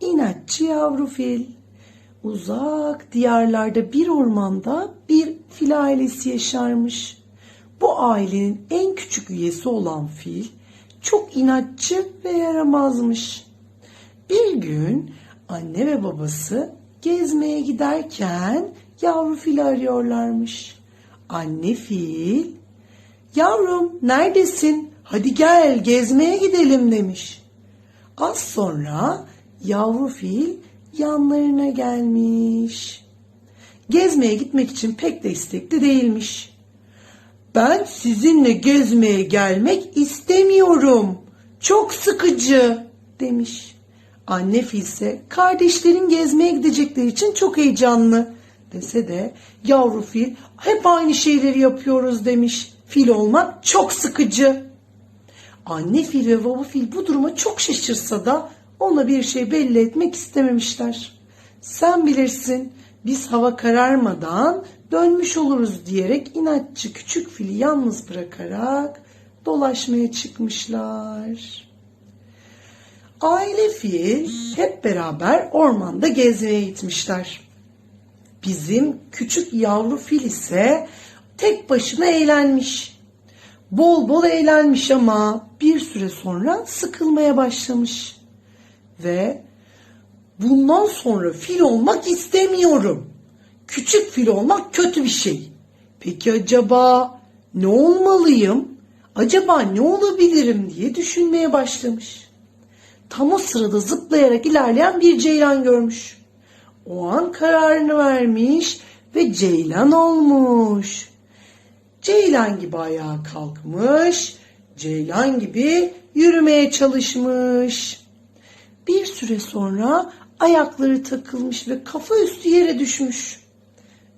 İnatçı yavru fil. Uzak diyarlarda bir ormanda bir fil ailesi yaşarmış. Bu ailenin en küçük üyesi olan fil çok inatçı ve yaramazmış. Bir gün anne ve babası gezmeye giderken yavru fili arıyorlarmış. Anne fil, yavrum neredesin? Hadi gel gezmeye gidelim demiş. Az sonra yavru fil yanlarına gelmiş. Gezmeye gitmek için pek de istekli değilmiş. Ben sizinle gezmeye gelmek istemiyorum. Çok sıkıcı demiş. Anne fil ise kardeşlerin gezmeye gidecekleri için çok heyecanlı dese de yavru fil hep aynı şeyleri yapıyoruz demiş. Fil olmak çok sıkıcı. Anne fil ve baba fil bu duruma çok şaşırsa da ona bir şey belli etmek istememişler. Sen bilirsin biz hava kararmadan dönmüş oluruz diyerek inatçı küçük fili yalnız bırakarak dolaşmaya çıkmışlar. Aile fil hep beraber ormanda gezmeye gitmişler. Bizim küçük yavru fil ise tek başına eğlenmiş. Bol bol eğlenmiş ama bir süre sonra sıkılmaya başlamış. Ve bundan sonra fil olmak istemiyorum. Küçük fil olmak kötü bir şey. Peki acaba ne olmalıyım? Acaba ne olabilirim diye düşünmeye başlamış. Tam o sırada zıplayarak ilerleyen bir ceylan görmüş. O an kararını vermiş ve ceylan olmuş. Ceylan gibi ayağa kalkmış, ceylan gibi yürümeye çalışmış. Bir süre sonra ayakları takılmış ve kafa üstü yere düşmüş.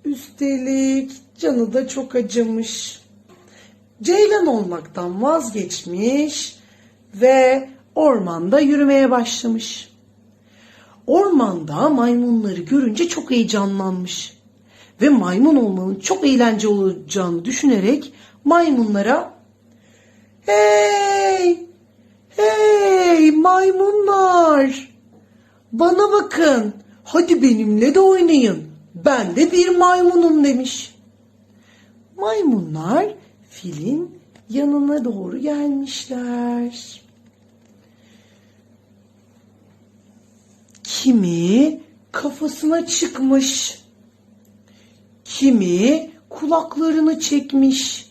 Üstelik canı da çok acımış. Ceylan olmaktan vazgeçmiş ve ormanda yürümeye başlamış. Ormanda maymunları görünce çok heyecanlanmış ve maymun olmanın çok eğlenceli olacağını düşünerek maymunlara Hey! Maymunlar! Bana bakın. Hadi benimle de oynayın. Ben de bir maymunum demiş. Maymunlar filin yanına doğru gelmişler. Kimi kafasına çıkmış. Kimi kulaklarını çekmiş.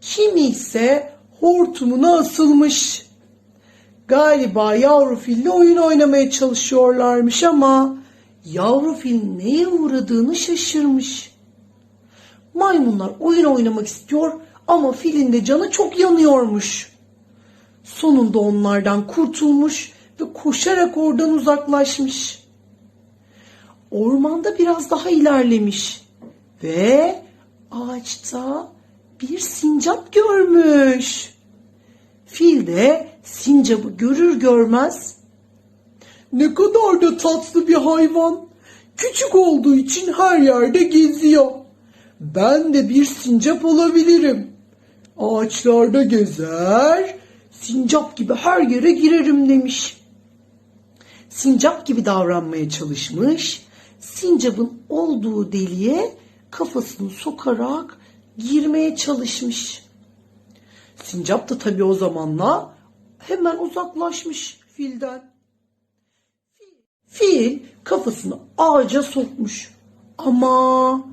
Kimi ise hortumuna asılmış. Galiba yavru fille oyun oynamaya çalışıyorlarmış ama yavru fil neye uğradığını şaşırmış. Maymunlar oyun oynamak istiyor ama filin de canı çok yanıyormuş. Sonunda onlardan kurtulmuş ve koşarak oradan uzaklaşmış. Ormanda biraz daha ilerlemiş ve ağaçta bir sincap görmüş. Fil de sincabı görür görmez ne kadar da tatlı bir hayvan. Küçük olduğu için her yerde geziyor. Ben de bir sincap olabilirim. Ağaçlarda gezer, sincap gibi her yere girerim demiş. Sincap gibi davranmaya çalışmış. Sincapın olduğu deliğe kafasını sokarak girmeye çalışmış. Sincap da tabii o zamanla hemen uzaklaşmış filden. Fil kafasını ağaca sokmuş. Ama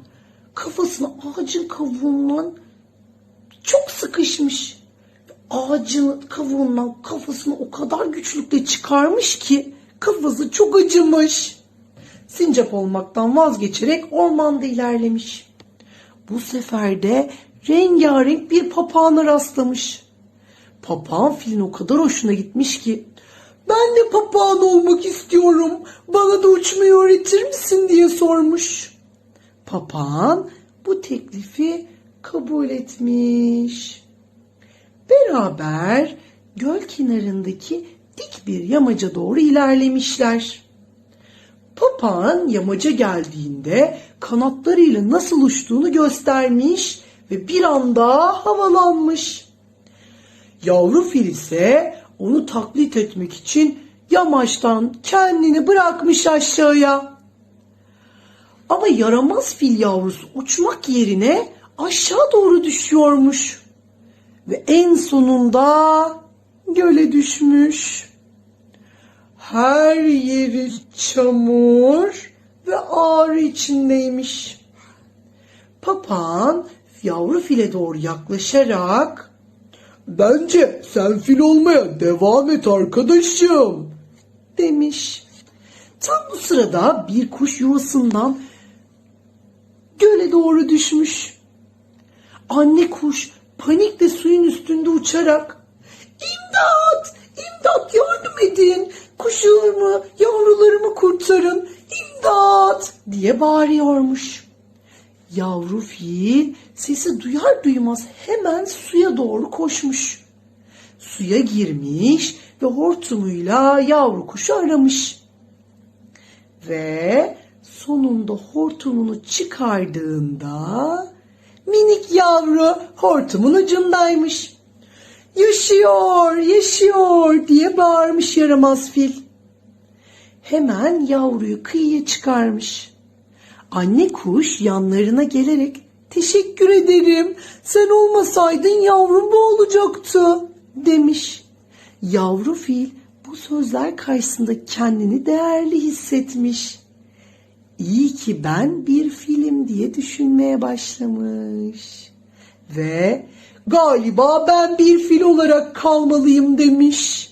kafasını ağacın kavuğundan çok sıkışmış. Ağacın kavuğundan kafasını o kadar güçlükle çıkarmış ki kafası çok acımış. Sincap olmaktan vazgeçerek ormanda ilerlemiş. Bu sefer de rengarenk bir papağana rastlamış. Papağan filin o kadar hoşuna gitmiş ki ben de papağan olmak istiyorum. Bana da uçmayı öğretir misin diye sormuş. Papağan bu teklifi kabul etmiş. Beraber göl kenarındaki dik bir yamaca doğru ilerlemişler. Papağan yamaca geldiğinde kanatlarıyla nasıl uçtuğunu göstermiş ve bir anda havalanmış. Yavru fil ise onu taklit etmek için yamaçtan kendini bırakmış aşağıya. Ama yaramaz fil yavrusu uçmak yerine aşağı doğru düşüyormuş. Ve en sonunda göle düşmüş. Her yeri çamur ve ağrı içindeymiş. Papağan yavru file doğru yaklaşarak Bence sen fil olmaya devam et arkadaşım demiş. Tam bu sırada bir kuş yuvasından göle doğru düşmüş. Anne kuş panikle suyun üstünde uçarak İmdat! İmdat yardım edin! Kuşumu, yavrularımı kurtarın! İmdat! diye bağırıyormuş. Yavru fil sesi duyar duymaz hemen suya doğru koşmuş. Suya girmiş ve hortumuyla yavru kuşu aramış. Ve sonunda hortumunu çıkardığında minik yavru hortumun ucundaymış. Yaşıyor, yaşıyor diye bağırmış yaramaz fil. Hemen yavruyu kıyıya çıkarmış. Anne kuş yanlarına gelerek teşekkür ederim. Sen olmasaydın yavrum boğulacaktı demiş. Yavru fil bu sözler karşısında kendini değerli hissetmiş. İyi ki ben bir film diye düşünmeye başlamış. Ve galiba ben bir fil olarak kalmalıyım demiş.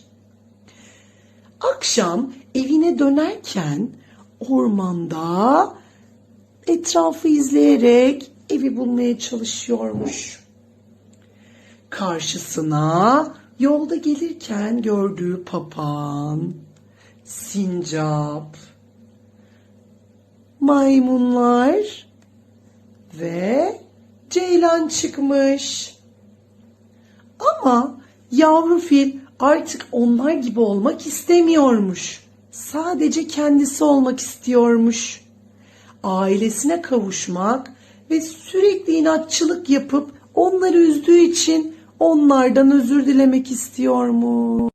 Akşam evine dönerken ormanda etrafı izleyerek evi bulmaya çalışıyormuş. Karşısına yolda gelirken gördüğü papağan, sincap, maymunlar ve ceylan çıkmış. Ama yavru fil artık onlar gibi olmak istemiyormuş. Sadece kendisi olmak istiyormuş. Ailesine kavuşmak ve sürekli inatçılık yapıp onları üzdüğü için onlardan özür dilemek istiyormuş.